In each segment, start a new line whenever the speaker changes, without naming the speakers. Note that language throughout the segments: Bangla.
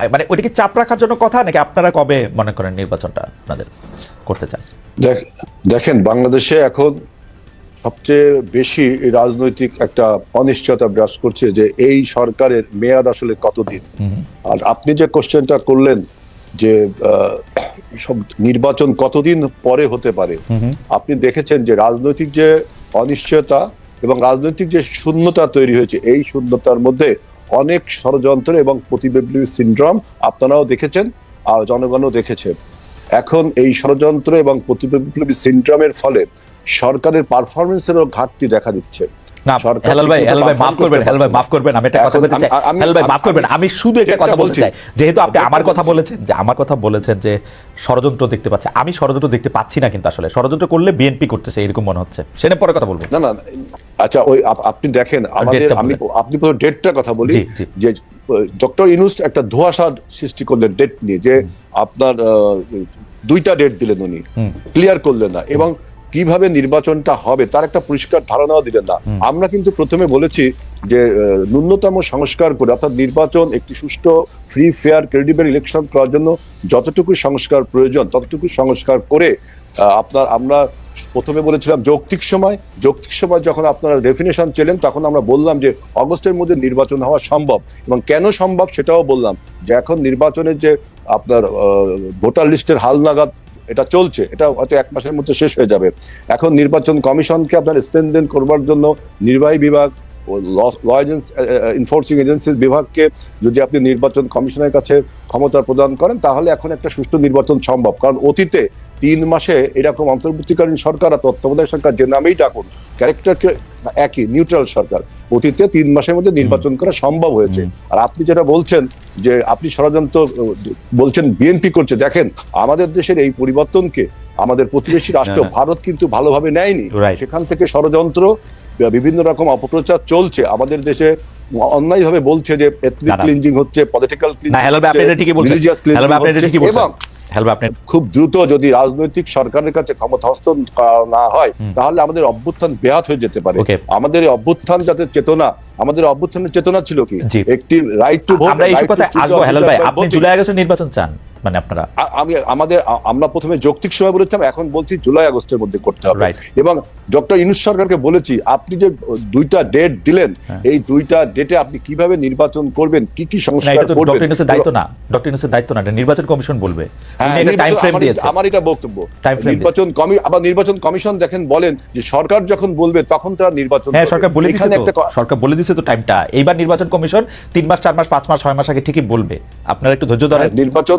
মানে ওইটা কি চাপ রাখার জন্য কথা নাকি আপনারা কবে মনে করেন নির্বাচনটা আপনাদের করতে চান?
দেখ- দেখেন বাংলাদেশে এখন সবচেয়ে বেশি রাজনৈতিক একটা অনিশ্চয়তা বিরাজ করছে যে এই সরকারের মেয়াদ আসলে কতদিন? আর আপনি যে কোশ্চেনটা করলেন যে সব নির্বাচন কতদিন পরে হতে পারে? আপনি দেখেছেন যে রাজনৈতিক যে অনিশ্চয়তা এবং রাজনৈতিক যে শূন্যতা তৈরি হয়েছে এই শূন্যতার মধ্যে অনেক ষড়যন্ত্র এবং প্রতিবিপ্লবী সিন্ড্রোম আপনারাও দেখেছেন আর জনগণও দেখেছে। এখন এই ষড়যন্ত্র এবং প্রতিবিপ্লবী সিন্ড্রোমের ফলে সরকারের পারফরমেন্সেরও ঘাটতি দেখা দিচ্ছে।
আমি একটা কথা
এখন
বলতে চাই
আমি- আমি-
হেলাল ভাই মাফ করবেন
আমি-
আমি শুধু একটা কথা বলতে চাই যেহেতু আপনি আমার কথা বলেছেন যে আমার কথা বলেছেন যে ষড়যন্ত্র দেখতে পাচ্ছে। আমি ষড়যন্ত্র দেখতে পাচ্ছি না কিন্তু আসলে। ষড়যন্ত্র করলে বিএনপি করতেছে এরকম মনে হচ্ছে। সেটা পরে কথা বলব।
না না আচ্ছা ওই আপ- আপনি দেখেন আমাদের আমি আপনি পুরো ডেটটার কথা বলি। যে ডক্টর ইনুস একটা ধোঁয়াশা সৃষ্টি করলেন ডেট নিয়ে যে আপনার দুইটা ডেট দিলেন উনি ক্লিয়ার করলেন না এবং কীভাবে নির্বাচনটা হবে তার একটা পরিষ্কার ধারণাও দিলেন না। আমরা কিন্তু প্রথমে বলেছি যে ন্যূনতম সংস্কার করে অর্থাৎ নির্বাচন একটি সুষ্ঠু ফ্রি ফেয়ার ক্রেডিবল ইলেকশন করার জন্য যতটুকু সংস্কার প্রয়োজন ততটুকু সংস্কার করে আহ, আপনার আমরা প্রথমে বলেছিলাম যৌক্তিক সময় যৌক্তিক সময় যখন আপনারা ডেফিনেশন চেলেন, তখন আমরা বললাম যে অগস্টের মধ্যে নির্বাচন হওয়া সম্ভব। এবং কেন সম্ভব সেটাও বললাম যে এখন নির্বাচনের যে আপনার ভোটার লিস্টের হালনাগাদ এটা চলছে, এটা হয়তো এক মাসের মধ্যে শেষ হয়ে যাবে। এখন নির্বাচন কমিশনকে আপনার স্ট্রেনদেন করবার জন্য নির্বাহী বিভাগ ল এনফোর্সিং এজেন্সির বিভাগকে যদি আপনি নির্বাচন কমিশনের কাছে ক্ষমতা প্রদান করেন, তাহলে এখন একটা সুষ্ঠু নির্বাচন সম্ভব। কারণ অতীতে তিন মাসে এরকম অন্তর্বর্তীকালীন সরকার আর তত্ত্বাবধায়ক সরকার যে নামেই ডাকুন ক্যারেক্টারকে একই নিউট্রাল সরকার অতীতে তিন মাসের মধ্যে নির্বাচন করা সম্ভব হয়েছে। আর আপনি যেটা বলছেন যে আপনি ষড়যন্ত্র বলছেন বিএনপি করছে দেখেন আমাদের দেশের এই পরিবর্তনকে আমাদের প্রতিবেশী রাষ্ট্র। ভারত কিন্তু ভালোভাবে নেয়নি। সেখান থেকে ষড়যন্ত্র বিভিন্ন রকম অপপ্রচার চলছে। আমাদের দেশে অন্যায়ভাবে বলছে যে এথনিক। ক্লিনজিং হচ্ছে পলিটিক্যাল
এটা ঠিকই বলছেন। হেলাল আপনি এটা ঠিকই বলছেন।
এবং খুব দ্রুত যদি রাজনৈতিক সরকারের কাছে ক্ষমতা হস্ত না হয় তাহলে আমাদের অভ্যুত্থান ব্যাহত হয়ে যেতে পারে. আমাদের অভ্যুত্থান যাতে চেতনা আমাদের অভ্যুত্থানের চেতনা ছিল কি? একটি রাইট টু ভোট
আমরা এই কথা আসব হেলাল ভাই। আপনি জুলাই আগস্টের নির্বাচন চান। মানে আপনারা
আমি আমাদের আমরা প্রথমে যৌক্তিক সময় বলেছিলাম এখন বলছি জুলাই আগস্টের মধ্যে করতে হবে। এবং ডক্টর ইনুস সরকারকে বলেছি আপনি যে দুইটা ডেট দিলেন
হ্যাঁ।
এই দুইটা ডেটে আপনি কীভাবে নির্বাচন করবেন কি কি সংস্কার করবেন?
ডক্টর ইউনুসের দায়িত্ব না। ডক্টর ইউনুসের দায়িত্ব না নির্বাচন কমিশন বলবে। টাইম ফ্রেম দিয়েছে
আমার এটা বক্তব্য। নির্বাচন কমি আবার নির্বাচন কমিশন দেখেন বলেন যে সরকার যখন বলবে তখন তারা নির্বাচন
হ্যাঁ সরকার বলে তো। সরকার বলে দিছে তো টাইমটা এইবার নির্বাচন কমিশন তিন মাস চার মাস পাঁচ মাস ছয় মাস আগে ঠিকই বলবে। আপনারা একটু ধৈর্য ধরেন।
হ্যাঁ, নির্বাচন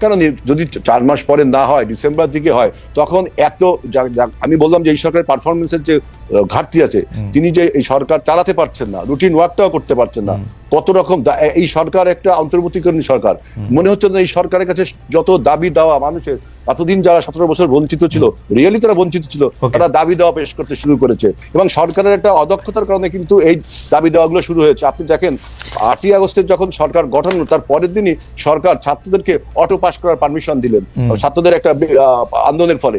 কেন যদি চার মাস পরে না হয় ডিসেম্বর দিকে হয় তখন এত আমি বললাম যে এই সরকারের পারফরমেন্সের যে ঘাটতি আছে তিনি যে এই সরকার চালাতে পারছেন না রুটিন ওয়ার্কটাও করতে পারছেন না কত রকম এই সরকার একটা অন্তর্বর্তীকরণ সরকার। মনে হচ্ছে না এই সরকারের কাছে যত দাবি দেওয়া মানুষের এতদিন যারা সতেরো বছর বঞ্চিত ছিল রিয়েলি তারা বঞ্চিত ছিল তারা দাবি দেওয়া পেশ করতে শুরু করেছে। এবং সরকারের একটা অদক্ষতার কারণে কিন্তু এই দাবি দেওয়াগুলো শুরু হয়েছে। আপনি দেখেন আটই আগস্টের যখন সরকার গঠন হলো, তার পরের দিনই সরকার ছাত্রদেরকে অটো পাস করার পারমিশন দিলেন। ছাত্রদের একটা আন্দোলনের ফলে।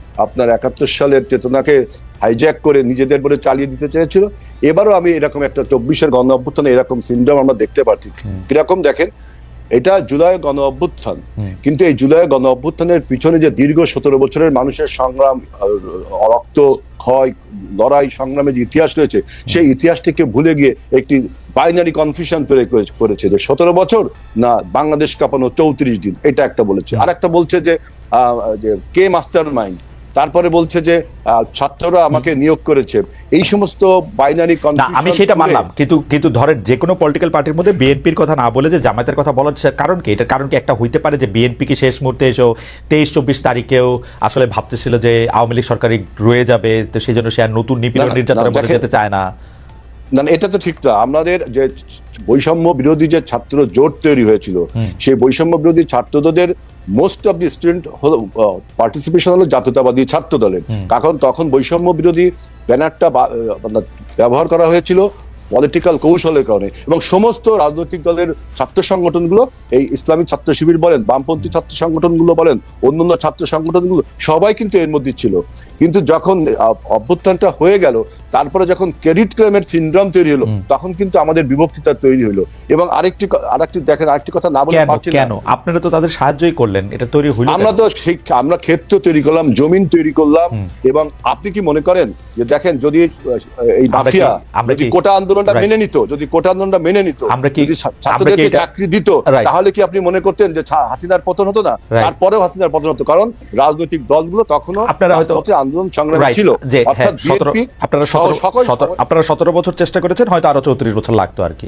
আপনার একাত্তর সালের চেতনাকে হাইজ্যাক করে নিজেদের বলে চালিয়ে দিতে চেয়েছিল। এবারও আমি এরকম একটা চব্বিশের গণ অভ্যুত্থানে এরকম সিনড্রম আমরা দেখতে পাচ্ছি। কীরকম দেখেন এটা জুলাই গণ অভ্যুত্থান। কিন্তু এই জুলাই গণ অভ্যুত্থানের পিছনে যে দীর্ঘ সতেরো বছরের মানুষের সংগ্রাম রক্ত ক্ষয় লড়াই সংগ্রামের যে ইতিহাস রয়েছে সেই ইতিহাসটিকে ভুলে গিয়ে একটি বাইনারি কনফিউশন তৈরি করে- করেছে যে সতেরো বছর না বাংলাদেশ কাঁপানো চৌত্রিশ দিন। এটা একটা বলেছে। আর একটা বলছে যে আহ, যে কে মাস্টার মাইন্ড তারপরে বলছে যে ছাত্ররা আমাকে নিয়োগ করেছে। এই সমস্ত বাইনারি
আমি সেটা মানলাম। কিন্তু কিন্তু ধরেন যে কোনো পলিটিক্যাল পার্টির মধ্যে বিএনপির কথা না বলে যে জামায়াতের কথা বলার কারণ কি? এটার কারণ কি একটা হইতে পারে যে বিএনপি কি শেষ মুহূর্তে এসেও তেইশ চব্বিশ তারিখেও আসলে ভাবতেছিল যে আওয়ামী লীগ সরকারি রয়ে যাবে তো সেই জন্য সে আর নতুন নিপীড়ন নির্যাতনের মধ্যে যেতে চায় না।
না এটা তো ঠিক না। আমাদের যে বৈষম্য বিরোধী যে ছাত্র জোট তৈরি হয়েছিল সেই বৈষম্য বিরোধী ছাত্রদের মোস্ট অফ দি স্টুডেন্ট হলো পার্টিসিপেশন হলো জাতীয়তাবাদী ছাত্র দলের কারণ তখন বৈষম্য বিরোধী ব্যানারটা মানে ব্যবহার করা হয়েছিল পলিটিক্যাল কৌশলের কারণে এবং সমস্ত রাজনৈতিক দলের ছাত্র সংগঠনগুলো এই ইসলামিক ছাত্র শিবির বলেন বামপন্থী ছাত্র সংগঠনগুলো বলেন অন্যান্য ছাত্র সংগঠনগুলো সবাই কিন্তু এর মধ্যে ছিল। কিন্তু যখন অভ্যুত্থানটা হয়ে গেল তারপরে যখন ক্রেডিট ক্লেমের সিন্ড্রোম তৈরি হলো তখন কিন্তু আমাদের বিভক্তিতা তৈরি হলো। এবং আরেকটি আরেকটি দেখেন আরেকটি কথা না বলে
কেন আপনারা তো তাদের সাহায্যই করলেন এটা তৈরি হইল
আমরা তো শিক্ষা আমরা ক্ষেত্র তৈরি করলাম জমিন তৈরি করলাম এবং আপনি কি মনে করেন যে দেখেন যদি এই মাফিয়া
আমরা
যদি
কি-
কোটা আন্দোলনটা মেনে নিত যদি কোটা আন্দোলনটা মেনে নিত
আমরা কি-
ছাত্রদেরকে চাকরি দিত তাহলে কি আপনি মনে করতেন যে হাসিনার পতন হতো না. তারপরেও হাসিনার পতন হতো কারণ রাজনৈতিক দলগুলো তখনও
আপনারা হয়তো-
হচ্ছে আন্দোলন সংগ্রাম ছিল।
যে হ্যাঁ,
অর্থাৎ
আপনারা
সহ
17
সকল
17 আপনারা সতেরো বছর চেষ্টা করেছেন হয়তো আরও চৌত্রিশ বছর লাগতো আর কি।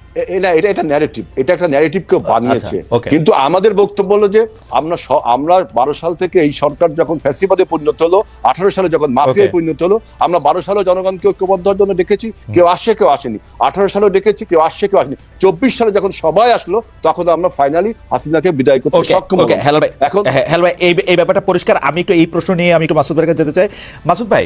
এটা এটা ন্যারেটিভ এটা একটা কেউ বানিয়েছে।
আচ্ছা,
কিন্তু আমাদের বক্তব্য হলো যে আমরা আমরা বারো সাল থেকে এই সরকার যখন ফ্যাসিবাদে পরিণত হলো আঠারো সালে যখন মাফিয়ায় পরিণত হলো আমরা বারো সালে জনগণকে ঐক্যবদ্ধ হওয়ার জন্য ডেকেছি কেউ আসছে কেউ আসেনি। আঠারো সালে ডেকেছি কেউ আসছে কেউ আসেনি। চব্বিশ সালে যখন সবাই আসলো তখন আমরা ফাইনালি হাসিনাকে বিদায় করতে সক্ষম।
ভাই
এখন
হ্যাঁ, ভাই এই এই ব্যাপারটা পরিষ্কার। আমি একটু এই প্রশ্ন নিয়ে আমি একটু মাসুদ ভাইয়ের কাছে যেতে চাই। মাসুদ ভাই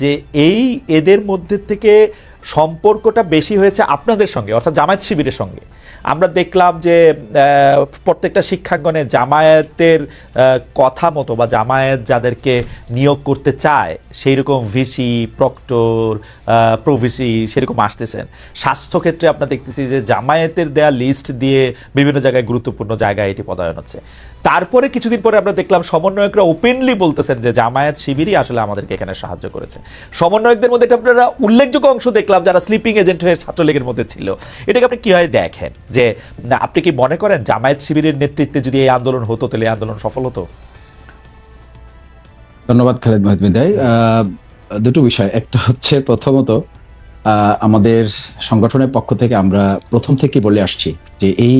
যে এই এদের মধ্যে থেকে সম্পর্কটা বেশি হয়েছে আপনাদের সঙ্গে, অর্থাৎ জামায়াত শিবিরের সঙ্গে। আমরা দেখলাম যে প্রত্যেকটা শিক্ষাঙ্গনে জামায়াতের কথা মতো বা জামায়াত যাদেরকে নিয়োগ করতে চায় সেই রকম ভিসি, প্রক্টর প্রভিসি সেরকম আসতেছেন। স্বাস্থ্যক্ষেত্রে আমরা দেখতেছি যে জামায়াতের দেয়া লিস্ট দিয়ে বিভিন্ন জায়গায় গুরুত্বপূর্ণ জায়গায় এটি পদায়ন হচ্ছে। তারপরে কিছুদিন পরে আমরা দেখলাম সমন্বয়করা ওপেনলি বলতেছেন যে জামায়াত শিবিরই আসলে আমাদেরকে এখানে সাহায্য করেছে। সমন্বয়কদের মধ্যে এটা আপনারা উল্লেখযোগ্য অংশ দেখলাম যারা স্লিপিং এজেন্ট হয়ে ছাত্রলীগের মধ্যে ছিল। এটাকে আপনি কীভাবে দেখেন? যে আপনি কি মনে করেন জামায়াত শিবিরের নেতৃত্বে যদি এই আন্দোলন হতো তাহলে এই আন্দোলন সফল হতো?
ধন্যবাদ খালেদ মাহমুদ বিদায়। দুটো বিষয়। একটা হচ্ছে প্রথমত আমাদের সংগঠনের পক্ষ থেকে আমরা প্রথম থেকে বলে আসছি যে এই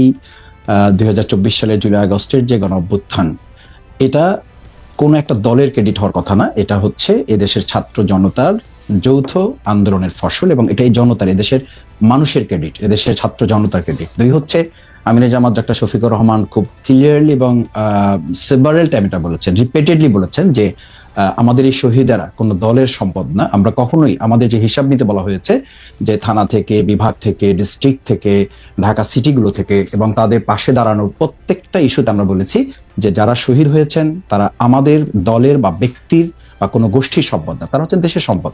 দুই সালের জুলাই আগস্টের যে গণ অভ্যুত্থান এটা কোনো একটা দলের ক্রেডিট হওয়ার কথা না। এটা হচ্ছে এদেশের ছাত্র জনতার যৌথ আন্দোলনের ফসল এবং এটা এই জনতার এদেশের মানুষের ক্রেডিট এদেশের ছাত্র জনতার ক্রেডিট দুই হচ্ছে আমিনে জামাত ডাক্তার শফিকুর রহমান খুব ক্লিয়ারলি এবং সেভারেল টাইম এটা বলেছেন রিপিটেডলি বলেছেন যে আমাদের এই শহীদেরা কোনো দলের সম্পদ না। আমরা কখনোই আমাদের যে হিসাব নিতে বলা হয়েছে যে থানা থেকে, বিভাগ থেকে ডিস্ট্রিক্ট থেকে, ঢাকা সিটিগুলো থেকে এবং তাদের পাশে দাঁড়ানোর প্রত্যেকটা ইস্যুতে আমরা বলেছি যে যারা শহীদ হয়েছেন, তারা আমাদের দলের বা ব্যক্তির বা কোনো গোষ্ঠীর সম্পদ না, তারা হচ্ছেন দেশের সম্পদ।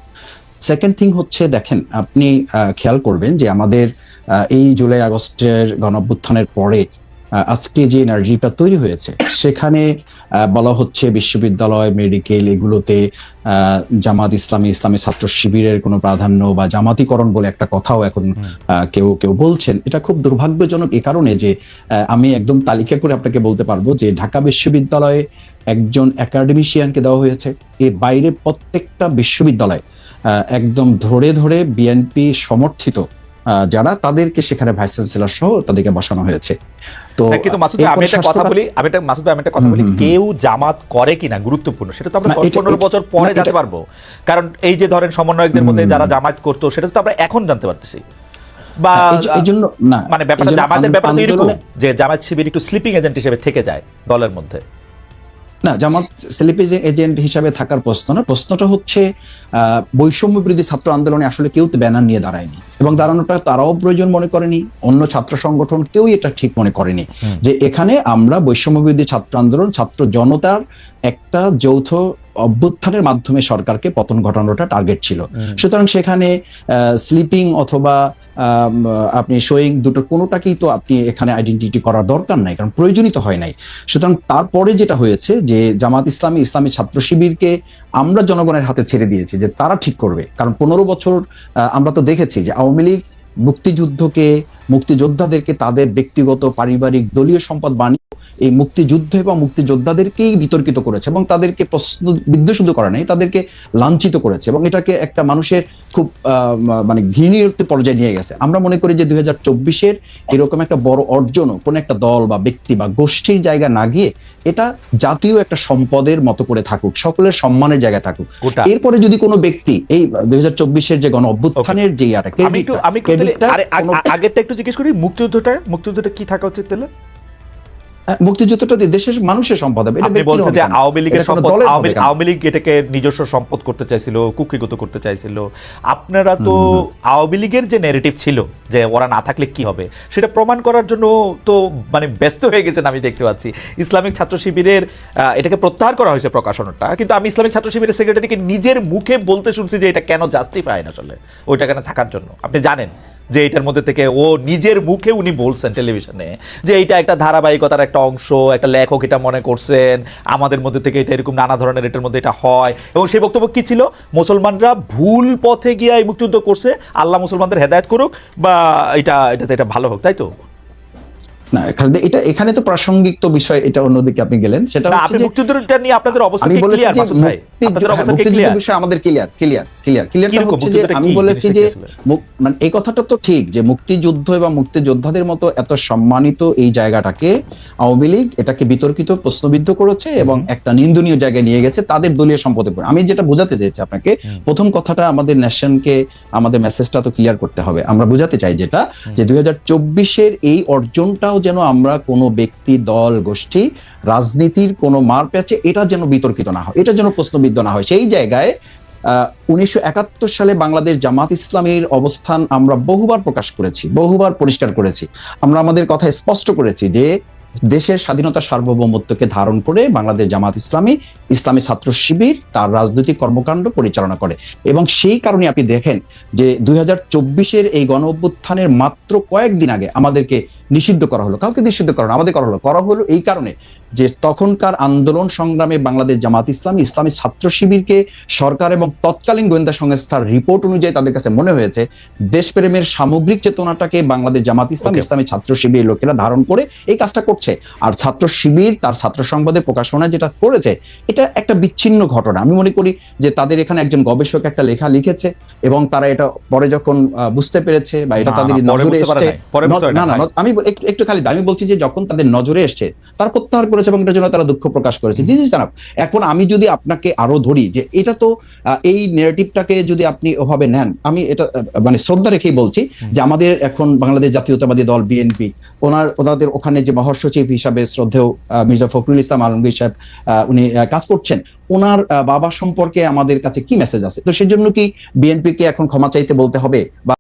সেকেন্ড থিং হচ্ছে, দেখেন, আপনি খেয়াল করবেন যে আমাদের এই জুলাই আগস্টের গণঅভ্যুত্থানের পরে আজকে যে এনার্জিটা তৈরি হয়েছে সেখানে বলা হচ্ছে বিশ্ববিদ্যালয় মেডিকেল এগুলোতে জামাত ইসলামী ইসলামী ছাত্র শিবিরের কোনো প্রাধান্য বা জামাতিকরণ বলে একটা কথাও এখন কেউ কেউ বলছেন। এটা খুব দুর্ভাগ্যজনক এ কারণে যে আমি একদম তালিকা করে আপনাকে বলতে পারব যে ঢাকা বিশ্ববিদ্যালয়ে একজন একাডেমিশিয়ানকে দেওয়া হয়েছে। এর বাইরে প্রত্যেকটা বিশ্ববিদ্যালয় আহ, একদম ধরে ধরে বিএনপি সমর্থিত আহ, যারা তাদেরকে সেখানে ভাইস চ্যান্সেলর সহ তাদেরকে বসানো হয়েছে। তো
কিন্তু মাসুদ আমি একটা কথা বলি আমি একটা মাসুদ আমি একটা কথা বলি কেউ জামাত করে কিনা গুরুত্বপূর্ণ সেটা তো আমরা দশ পনেরো বছর পরে জানতে পারব। কারণ এই যে ধরেন সমন্বয়কদের মধ্যে যারা জামাত করতো সেটা তো আমরা এখন জানতে পারতেছি। বা
এই জন্য না
মানে ব্যাপারটা জামাতের ব্যাপার এরকম যে জামাত শিবির একটু স্লিপিং এজেন্ট হিসেবে থেকে যায় দলের মধ্যে।
না জামাত সেলিপিজ এজেন্ট হিসাবে থাকার প্রশ্ন না প্রশ্নটা হচ্ছে বৈষম্য বিরোধী ছাত্র আন্দোলনে আসলে কেউ তো ব্যানার নিয়ে দাঁড়ায়নি। এবং দাঁড়ানোটা তারাও প্রয়োজন মনে করেনি অন্য ছাত্র সংগঠন কেউ এটা ঠিক মনে করেনি। যে এখানে আমরা বৈষম্য বিরোধী ছাত্র আন্দোলন ছাত্র জনতার একটা যৌথ অভ্যুত্থানের মাধ্যমে সরকারকে পতন ঘটানোটা টার্গেট ছিল। সুতরাং সেখানে স্লিপিং অথবা আপনি শোয়িং দুটো কোনোটাকেই তো আপনি এখানে আইডেন্টিটি করার দরকার নাই কারণ প্রয়োজনীয় তো হয় নাই। সুতরাং তারপরে যেটা হয়েছে যে জামাত ইসলামী ইসলামী ছাত্র শিবিরকে আমরা জনগণের হাতে ছেড়ে দিয়েছি যে তারা ঠিক করবে। কারণ পনেরো বছর আহ, আমরা তো দেখেছি যে আওয়ামী লীগ মুক্তিযুদ্ধকে মুক্তিযোদ্ধাদেরকে তাদের ব্যক্তিগত পারিবারিক দলীয় সম্পদ বানিয়ে এই মুক্তিযুদ্ধ এবং মুক্তিযোদ্ধাদেরকেই বিতর্কিত করেছে এবং তাদেরকে প্রশ্ন বিদ্ধ শুধু করে নাই তাদেরকে লাঞ্ছিত করেছে এবং এটাকে একটা মানুষের খুব মানে ঘৃণীয় পর্যায়ে নিয়ে গেছে। আমরা মনে করি যে দুই হাজার চব্বিশের এরকম একটা বড় অর্জনও কোন একটা দল বা ব্যক্তি বা গোষ্ঠীর জায়গা না গিয়ে এটা জাতীয় একটা সম্পদের মতো করে থাকুক সকলের সম্মানের জায়গায় থাকুক। এরপরে যদি কোনো ব্যক্তি এই দুই হাজার চব্বিশের যে গণ অভ্যুত্থানের যে
আগ- আগেরটা একটু জিজ্ঞেস করি মুক্তিযুদ্ধটা মুক্তিযুদ্ধটা কি থাকা উচিত তাহলে?
মুক্তিযুদ্ধটা দেশের মানুষের সম্পদ হবে এটা হবে
যে আওয়ামী লীগের সম্পদ আওয়ামী লীগ এটাকে নিজস্ব সম্পদ করতে চাইছিল কুক্ষিগত করতে চাইছিল। আপনারা তো আওয়ামী লীগের যে নেগেটিভ ছিল যে ওরা না থাকলে কি হবে সেটা প্রমাণ করার জন্য তো মানে ব্যস্ত হয়ে গেছেন আমি দেখতে পাচ্ছি। ইসলামিক ছাত্র শিবিরের এটাকে প্রত্যাহার করা হয়েছে প্রকাশনটা কিন্তু আমি ইসলামিক ছাত্র শিবিরের সেক্রেটারিকে নিজের মুখে বলতে শুনছি যে এটা কেন জাস্টিফাই না আসলে ওইটা কেন থাকার জন্য। আপনি জানেন? যে এটার মধ্যে থেকে ও নিজের মুখে উনি বলছেন টেলিভিশনে যে এটা একটা ধারাবাহিকতার একটা অংশ, একটা লেখক এটা মনে করছেন, আমাদের মধ্যে থেকে এটা এরকম নানা ধরনের এটার মধ্যে এটা হয়। এবং সেই বক্তব্য কি ছিল? মুসলমানরা ভুল পথে গিয়ে এই মুক্তিযুদ্ধ করছে, আল্লাহ মুসলমানদের হেদায়ত করুক বা এটা, এটাতে এটা ভালো হোক, তাই তো?
না এটা এখানে তো প্রাসঙ্গিক তো বিষয় এটা অন্যদিকে আপনি গেলেন। সেটা
আপনি মুক্তিযুদ্ধটা নিয়ে আপনাদের অবস্থা কি ক্লিয়ার মাসুদ ভাই।
মুক্তি-
আপনাদের
হ্যাঁ,
অবস্থা কি
মুক্তিযুদ্ধ
ক্লিয়ার
বিষয়ে আমাদের ক্লিয়ার ক্লিয়ার ক্লিয়ার ক্লিয়ার ক্লিয়ারটা হচ্ছে যে আমি বলেছি যে
জিনিসটা কি আসলে?
মুক- মানে এই কথাটা তো ঠিক যে মুক্তিযুদ্ধ এবং মুক্তিযোদ্ধাদের মতো এত সম্মানিত এই জায়গাটাকে আওয়ামী লীগ এটাকে বিতর্কিত প্রশ্নবিদ্ধ করেছে এবং একটা নিন্দনীয় জায়গায় নিয়ে গেছে তাদের দলীয় সম্পদের উপর। আমি যেটা বোঝাতে চাইছি আপনাকে প্রথম কথাটা আমাদের ন্যাশনকে আমাদের মেসেজটা তো ক্লিয়ার করতে হবে। আমরা বোঝাতে চাই যেটা যে দুই হাজার চব্বিশের এই অর্জনটাও যেন আমরা কোনো ব্যক্তি, দল, গোষ্ঠী, রাজনীতির কোনো মার প্যাচে এটা যেন বিতর্কিত না হয়, এটা যেন প্রশ্নবিদ্ধ না হয়। সেই জায়গায় উনিশশো একাত্তর সালে বাংলাদেশ জামাত ইসলামের অবস্থান আমরা বহুবার প্রকাশ করেছি, বহুবার পরিষ্কার করেছি। আমরা আমাদের কথা স্পষ্ট করেছি যে দেশের স্বাধীনতা সার্বভৌমত্বকে ধারণ করে বাংলাদেশ জামাত ইসলামী ইসলামী ছাত্র শিবির তার রাজনৈতিক কর্মকাণ্ড পরিচালনা করে। এবং সেই কারণে আপনি দেখেন যে দুই হাজার চব্বিশের এই গণ অভ্যুত্থানের মাত্র কয়েকদিন আগে আমাদেরকে নিষিদ্ধ করা হলো। কাউকে নিষিদ্ধ করা হলো আমাদের করা হলো। করা হলো এই কারণে যে তখনকার আন্দোলন সংগ্রামে বাংলাদেশ জামাত ইসলামী ইসলামী ছাত্র শিবিরকে সরকার এবং তৎকালীন গোয়েন্দা সংস্থার রিপোর্ট অনুযায়ী তাদের কাছে মনে হয়েছে দেশপ্রেমের সামগ্রিক চেতনাটাকে বাংলাদেশ জামাত ইসলাম ইসলামী ছাত্র শিবির লোকেরা ধারণ করে এই কাজটা করছে। আর ছাত্র শিবির তার ছাত্র সংবাদের প্রকাশনা যেটা করেছে এটা একটা বিচ্ছিন্ন ঘটনা। আমি মনে করি যে তাদের এখানে একজন গবেষক একটা লেখা লিখেছে এবং তারা এটা পরে যখন বুঝতে পেরেছে বা এটা তাদের নজরে এসছে না না আমি একটু একটু খালি আমি বলছি যে যখন তাদের নজরে এসছে তারা প্রত্যাহার করেছে এবং এটার জন্য তারা দুঃখ প্রকাশ করেছে। দিস ইজ এখন আমি যদি আপনাকে আরও ধরি যে এটা তো এই নেগেটিভটাকে যদি আপনি ওভাবে নেন আমি এটা মানে শ্রদ্ধা রেখেই বলছি যে আমাদের এখন বাংলাদেশ জাতীয়তাবাদী দল বিএনপি ওনার ওনাদের ওখানে যে মহাসচিব হিসাবে শ্রদ্ধেয় আহ, মির্জা ফখরুল ইসলাম আলমগীর সাহেব উনি কাজ করছেন। ওনার বাবা সম্পর্কে আমাদের কাছে কি মেসেজ আছে? তো সেজন্য কি বিএনপি কে এখন ক্ষমা চাইতে বলতে হবে? বা